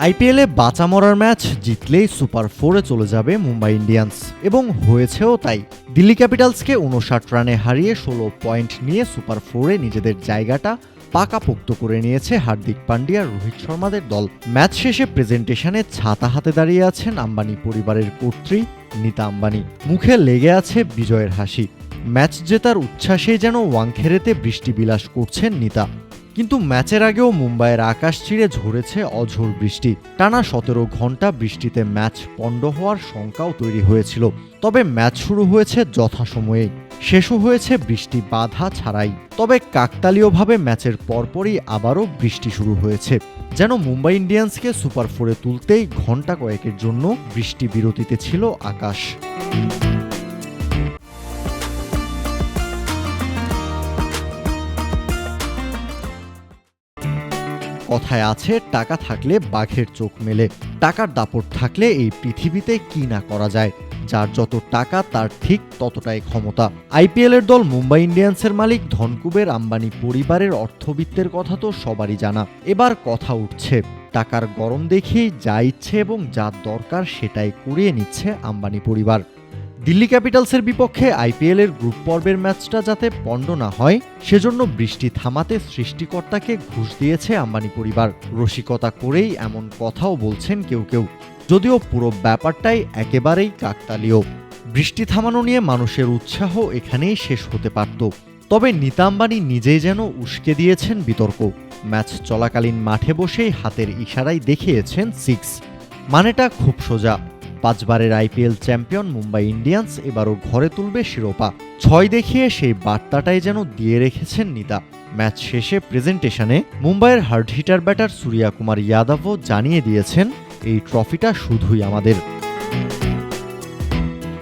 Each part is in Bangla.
আইপিএলে বাঁচা মরার ম্যাচ জিতলেই সুপার ফোরে চলে যাবে মুম্বাই ইন্ডিয়ান্স। এবং হয়েছেও তাই। দিল্লি ক্যাপিটালসকে উনষাট রানে হারিয়ে ষোলো পয়েন্ট নিয়ে সুপার ফোরে নিজেদের জায়গাটা পাকাপোক্ত করে নিয়েছে হার্দিক পান্ডিয়া রোহিত শর্মাদের দল। ম্যাচ শেষে প্রেজেন্টেশনে ছাতা হাতে দাঁড়িয়ে আছেন আম্বানি পরিবারের কর্ত্রী নীতা আম্বানি। মুখে লেগে আছে বিজয়ের হাসি। ম্যাচ জেতার উচ্ছ্বাসে যেন ওয়াংখেড়েতে বৃষ্টি বিলাস করছেন নীতা। কিন্তু ম্যাচের আগেও মুম্বাইয়ের আকাশ চিরে ঝরেছে অঝোর বৃষ্টি। টানা সতেরো ঘণ্টা বৃষ্টিতে ম্যাচ পণ্ড হওয়ার শঙ্কাও তৈরি হয়েছিল। তবে ম্যাচ শুরু হয়েছে যথাসময়ে। শেষও হয়েছে বৃষ্টি বাধা ছাড়াই। তবে কাকতালীয়ভাবে ম্যাচের পরপরই আবারও বৃষ্টি শুরু হয়েছে। যেন মুম্বাই ইন্ডিয়ান্সকে সুপার ফোরে তুলতেই ঘণ্টা কয়েকের জন্য বৃষ্টি বিরতিতে ছিল আকাশ। কথায় আছে, টাকা থাকলে বাঘের চোখ মেলে, টাকার দাপট থাকলে এই পৃথিবীতে কি না করা যায়? যার যত টাকা, তার ঠিক ততটাই ক্ষমতা। আইপিএল এর দল মুম্বাই ইন্ডিয়ান্সের মালিক ধনকুবের আম্বানি পরিবারের অর্থবিত্তের কথা তো সবারই জানা। এবার কথা উঠছে, টাকার গরম দেখেই যা ইচ্ছে এবং যা দরকার সেটাই কুড়িয়ে নিচ্ছে আম্বানি পরিবার। দিল্লি ক্যাপিটালসের বিপক্ষে আইপিএল এর গ্রুপ পর্বের ম্যাচটা যাতে পণ্ড না হয়, সেজন্য বৃষ্টি থামাতে সৃষ্টিকর্তাকে ঘুষ দিয়েছে আম্বানি পরিবার। রসিকতা করেই এমন কথাও বলছেন কেউ কেউ। যদিও পুরো ব্যাপারটাই একেবারেই কাকতালীয়। বৃষ্টি থামানো নিয়ে মানুষের উৎসাহ এখানেই শেষ হতে পারত। তবে নীতা আম্বানি নিজেই যেন উস্কে দিয়েছেন বিতর্ক। ম্যাচ চলাকালীন মাঠে বসেই হাতের ইশারায় দেখিয়েছেন সিক্স। মানেটা খুব সোজা। পাঁচবারের আইপিএল চ্যাম্পিয়ন মুম্বাই ইন্ডিয়ান্স এবারও ঘরে তুলবে শিরোপা। ছয় দেখিয়ে সেই বার্তাটাই যেন দিয়ে রেখেছেন নিতা। ম্যাচ শেষে প্রেজেন্টেশনে মুম্বাইয়ের hard hitter batter Surya Kumar যাদবও জানিয়ে দিয়েছেন, এই ট্রফিটা শুধুই আমাদের।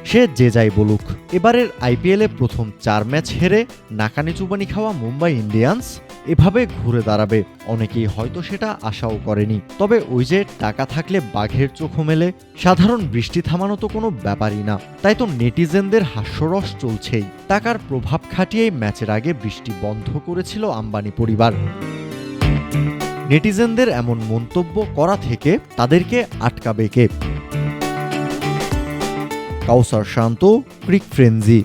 সে যে যাই বলুক। এবারের আইপিএলে প্রথম চার ম্যাচ হেরে নাকানি চুবানি খাওয়া মুম্বাই ইন্ডিয়ান্স এভাবে ঘুরে দাঁড়াবে। অনেকেই হয়তো সেটা আশাও করেনি। তবে ওই যে টাকা থাকলে বাঘের চোখও মেলে, সাধারণ বৃষ্টি থামানো তো কোনো ব্যাপারই না। তাই তো নেটিজেনদের হাস্যরস চলছেই। টাকার প্রভাব খাটিয়েই ম্যাচের আগে বৃষ্টি বন্ধ করেছিল আম্বানি পরিবার। নেটিজেনদের এমন মন্তব্য করা থেকে তাদেরকে আটকাবে কে? কাউসার শান্ত, ক্রিক ফ্রেঞ্জি